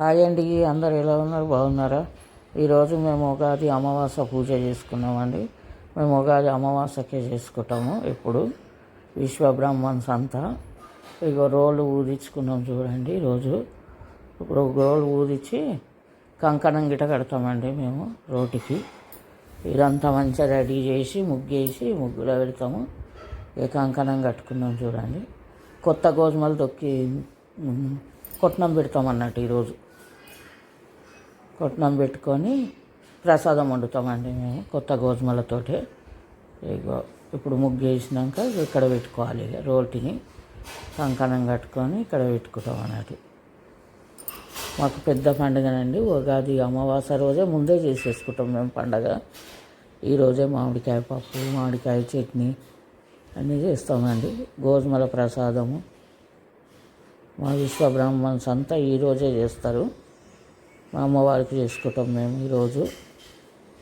Hi అండి అందరు ఎలా ఉన్నారు? బాగున్నారా? ఈరోజు మేము ఉగాది అమావాస్య పూజ చేసుకున్నామండి. మేము ఉగాది అమావాస్యకే చేసుకుంటాము ఇప్పుడు. విశ్వబ్రహ్మన్స్ అంతా ఇక రోలు ఊదించుకున్నాం చూడండి ఈరోజు ఇప్పుడు రోలు ఊదించి కంకణం గిట కడతామండి మేము రోటికి. ఇదంతా మంచిగా రెడీ చేసి ముగ్గేసి ముగ్గులో పెడతాము. ఇక కంకణం కట్టుకున్నాం చూడండి. కొత్త గోధుమలు తొక్కి కొట్నం పెడతాం అన్నట్టు ఈరోజు కొట్నం పెట్టుకొని ప్రసాదం వండుతామండి మేము కొత్త గోధుమలతోటి. ఇగో ఇప్పుడు ముగ్గు వేసినాక ఇక్కడ పెట్టుకోవాలి ఇక రోటిని. కంకణం కట్టుకొని ఇక్కడ పెట్టుకుంటాం అన్నట్టు. మాకు పెద్ద పండుగనండి ఉగాది అమావాస రోజే ముందే చేసేసుకుంటాం మేము పండగ. ఈరోజే మామిడికాయ పప్పు మామిడికాయ చట్నీ అన్నీ చేస్తామండి. గోధుమల ప్రసాదము. మా విశ్వబ్రాహ్మణ్స్ అంతా ఈరోజే చేస్తారు. మా అమ్మవారికి చేసుకుంటాం మేము ఈరోజు.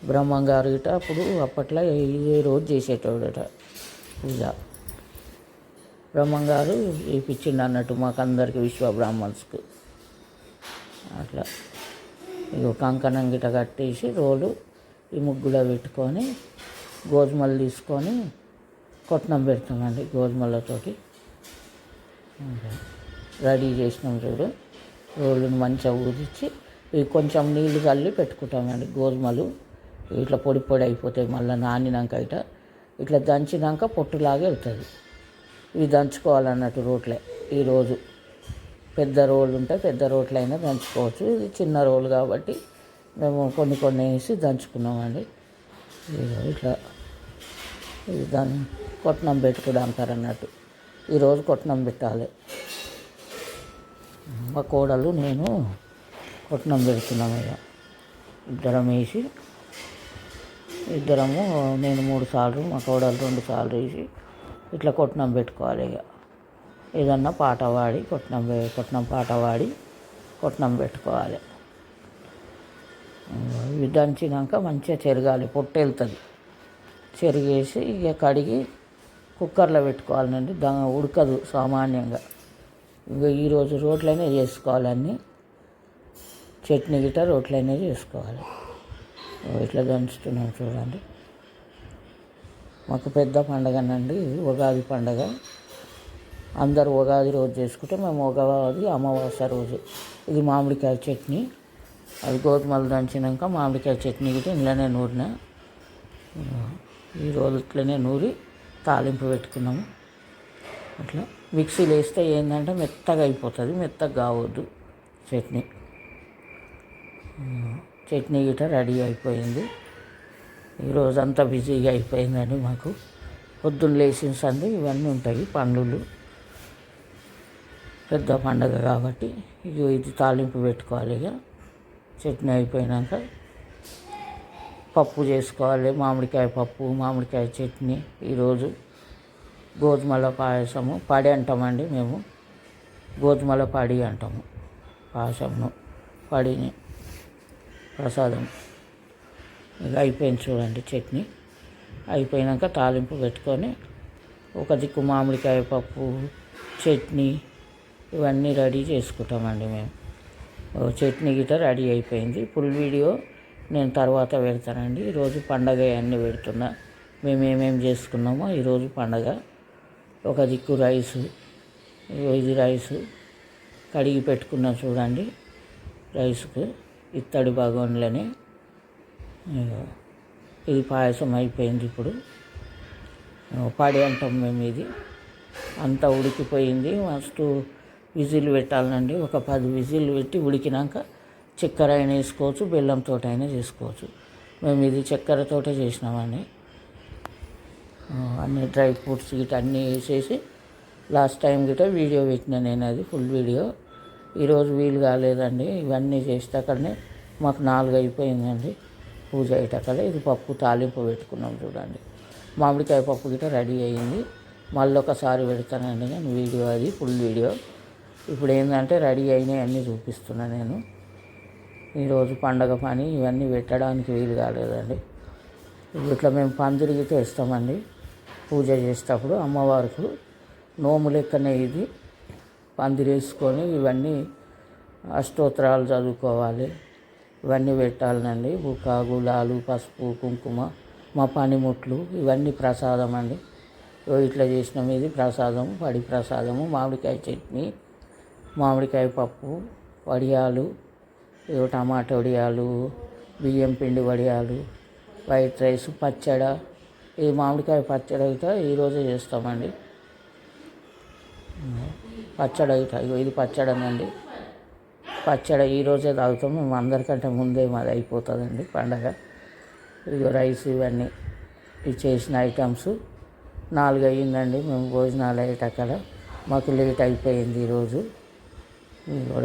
బ్రహ్మంగారు గిట అప్పుడు అప్పట్లో ఏ రోజు చేసేటోడట పూజ. బ్రహ్మంగారు ఇప్పించిండు అన్నట్టు మాకు అందరికి విశ్వబ్రాహ్మణ్స్కి అట్లా ఇక కంకణం గిట కట్టేసి రోలు ఈ ముగ్గులో పెట్టుకొని గోధుమలు తీసుకొని కొట్నం పెడతామండి గోధుమలతోటి. రెడీ చేసినాం చూడు. రోలుని మంచిగా ఊదిచ్చి ఇవి కొంచెం నీళ్ళు చల్లి పెట్టుకుంటామండి గోధుమలు. ఇట్లా పొడి పొడి అయిపోతాయి మళ్ళీ నానినాక ఇట. ఇట్లా దంచినాక పొట్టులాగే వెళ్తుంది ఇవి దంచుకోవాలన్నట్టు రోట్లే ఈరోజు పెద్ద రోలు ఉంటే పెద్ద రోట్లు అయినా దంచుకోవచ్చు. ఇది చిన్న రోలు కాబట్టి మేము కొన్ని కొన్ని వేసి దంచుకున్నామండి. ఇట్లా ఇది దాన్ని కొట్నం పెట్టుకుని అంటారు అన్నట్టు ఈరోజు కొట్నం పెట్టాలి. మా కోడలు నేను కొట్నం పెడుతున్నాం ఇక. ఇద్దరం వేసి ఇద్దరము నేను మూడు సార్లు మా కోడలు రెండు సార్లు వేసి ఇట్లా కొట్నం పెట్టుకోవాలి ఇక. ఏదన్నా పాట పాడి కొట్నం పె- కొట్నం పాట పాడి కొట్నం పెట్టుకోవాలి. ఇవి దంచినాక మంచిగా చెరగాలి పొట్టు వెళ్తుంది. చెరిగేసి ఇక కడిగి కుక్కర్లో పెట్టుకోవాలండి దా ఉడకదు సామాన్యంగా. ఇంకా ఈరోజు రోట్లనే చేసుకోవాలన్నీ చట్నీ గిట్ట రోట్లనే చేసుకోవాలి ఇట్లా దంచుతున్నాం చూడండి. మాకు పెద్ద పండగనండి ఇది ఉగాది పండగ. అందరు ఉగాది రోజు చేసుకుంటే మేము ఉగాది అమావాస్య రోజు. ఇది మామిడికాయ చట్నీ. అది గోధుమలు దంచినాక మామిడికాయ చట్నీ గిట్ట ఇంట్లోనే నూరిన. ఈ రోజు ఇట్లనే నూరి తాలింపు పెట్టుకున్నాము. అట్లా మిక్సీలో వేస్తే ఏంటంటే మెత్తగా అయిపోతుంది మెత్తగా కావద్దు చట్నీ. చట్నీ గిట రెడీ అయిపోయింది. ఈరోజు అంతా బిజీగా అయిపోయిందండి మాకు. పొద్దున్న లేచిన సంది ఇవన్నీ ఉంటాయి పండ్లు పెద్ద పండగ కాబట్టి ఇక ఇది తాలింపు పెట్టుకోవాలి ఇక చట్నీ అయిపోయినాక పప్పు చేసుకోవాలి మామిడికాయ పప్పు మామిడికాయ చట్నీ ఈరోజు. గోధుమల పాయసము పడి అంటామండి మేము. గోధుమల పడి అంటాము పాయసమును పడిని. ప్రసాదం. ఇక అయిపోయింది చూడండి చట్నీ. అయిపోయినాక తాలింపు పెట్టుకొని ఒక దిక్కు మామిడికాయ పప్పు చట్నీ ఇవన్నీ రెడీ చేసుకుంటామండి మేము. చట్నీ గిట రెడీ అయిపోయింది. ఫుల్ వీడియో నేను తర్వాత పెడతానండి. ఈరోజు పండగ అన్నీ పెడుతున్నా. మేము ఏమేమి చేసుకున్నామో ఈరోజు పండగ. ఒక దిక్కు రైసు ఇది రైసు కడిగి పెట్టుకున్నాం చూడండి రైస్కు. ఇత్తడి భగవన్లని. ఇది పాయసం అయిపోయింది ఇప్పుడు. పాడి అంటాం మేము ఇది. అంతా ఉడికిపోయింది. మస్తు విజిల్ పెట్టాలండి. ఒక పది విజిల్ పెట్టి ఉడికినాక చక్కెర అయినా వేసుకోవచ్చు బెల్లంతో అయినా చేసుకోవచ్చు. మేము ఇది చక్కెరతోటే చేసినామని అన్ని డ్రై ఫ్రూట్స్ గిట్ట అన్నీ వేసేసి లాస్ట్ టైం గిట్ట వీడియో పెట్టిన నేను అది ఫుల్ వీడియో. ఈరోజు వీలు కాలేదండి. ఇవన్నీ చేసేటక్కడనే మాకు నాలుగు అయిపోయిందండి. పూజ అయ్యేటక్కడ ఇది పప్పు తాలింపు పెట్టుకున్నాం చూడండి. మామిడికాయ పప్పు గిట్ట రెడీ అయ్యింది మళ్ళీ ఒకసారి పెడతానండి నేను వీడియో అది ఫుల్ వీడియో. ఇప్పుడు ఏంటంటే రెడీ అయినాయి అన్నీ చూపిస్తున్నా నేను. ఈరోజు పండగ పని ఇవన్నీ పెట్టడానికి వీలు కాలేదండి. ఇట్లా మేము పందిరిగితే ఇస్తామండి. పూజ చేసేటప్పుడు అమ్మవారికి నోము లెక్కనే ఇది. పందిరేసుకొని ఇవన్నీ అష్టోత్తరాలు చదువుకోవాలి. ఇవన్నీ పెట్టాలండి బుక్క గులాలు పసుపు కుంకుమ మా పనిముట్లు ఇవన్నీ ప్రసాదం అండి. ఇట్లా చేసినాం ఇది ప్రసాదం పడి ప్రసాదము మామిడికాయ చట్నీ మామిడికాయ పప్పు వడియాలు టమాటా వడియాలు బియ్యం పిండి వడియాలు వైట్ రైస్ పచ్చడ. ఈ మామిడికాయ పచ్చడి అయితే ఈరోజే చేస్తామండి. పచ్చడి అయితే ఇగో ఇది పచ్చడనండి పచ్చడి ఈరోజే తాగుతాం. మేము అందరికంటే ముందే మాది అయిపోతుందండి పండగ. ఇదిగో రైస్ ఇవన్నీ ఇవి చేసిన ఐటమ్స్. నాలుగు అయ్యిందండి. మేము భోజనాలు అయ్యేటక్కడ మాకు లేట్ అయిపోయింది ఈరోజు.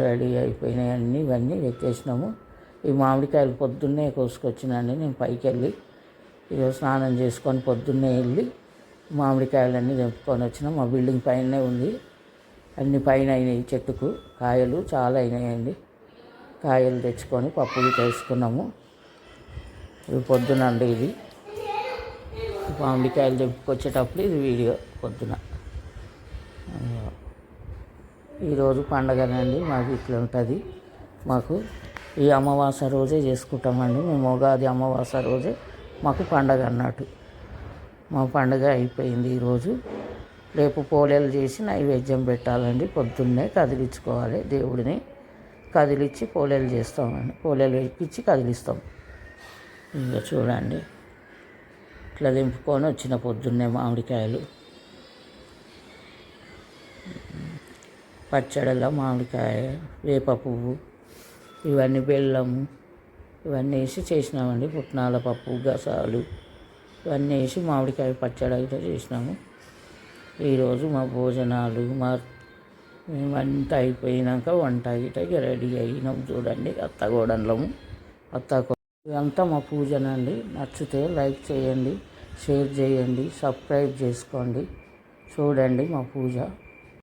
రెడీ అయిపోయినాయి అన్నీ ఇవన్నీ ఎత్తేసినాము. ఈ మామిడికాయలు పొద్దున్నే కోసుకొచ్చినండి. నేను పైకి వెళ్ళి ఈరోజు స్నానం చేసుకొని పొద్దున్నే వెళ్ళి మామిడికాయలన్నీ తెంపుకొని వచ్చినాం. మా బిల్డింగ్ పైనే ఉంది. అన్ని పైన అయినాయి చెట్టుకు. కాయలు చాలా అయినాయండి. కాయలు తెచ్చుకొని పప్పులు చేసుకున్నాము. ఇది పొద్దున అండి ఇది. మామిడికాయలు తెంపుకొచ్చేటప్పుడు ఇది వీడియో పొద్దున. ఈరోజు పండగనండి మాకు ఇట్లా ఉంటుంది. మాకు ఈ అమావాస రోజే చేసుకుంటామండి. మేము ఉగాది అమావాస రోజే మాకు పండగ అన్నట్టు. మా పండగ అయిపోయింది ఈరోజు రేపు పోలేలు చేసి నైవేద్యం పెట్టాలండి పొద్దున్నే కదిలించుకోవాలి దేవుడిని. కదిలిచ్చి పోలేలు చేస్తామండి. పోలేలు ఎక్కించి కదిలిస్తాం. ఇంకా చూడండి. ఇట్లా దింపుకొని వచ్చిన పొద్దున్నే మామిడికాయలు. పచ్చడిలో మామిడికాయ వేప పువ్వు ఇవన్నీ బెల్లము ఇవన్నీ వేసి చేసినామండి. పుట్నాల పప్పు గసాలు ఇవన్నీ వేసి మామిడికాయ పచ్చడి అయితే చేసినాము. ఈరోజు మా భోజనాలు మా వంట అయిపోయినాక వంట గిటకి రెడీ అయినాం చూడండి అత్తగోడలము అత్త ఇదంతా మా పూజనండి. నచ్చితే లైక్ చేయండి షేర్ చేయండి సబ్స్క్రైబ్ చేసుకోండి. చూడండి మా పూజ.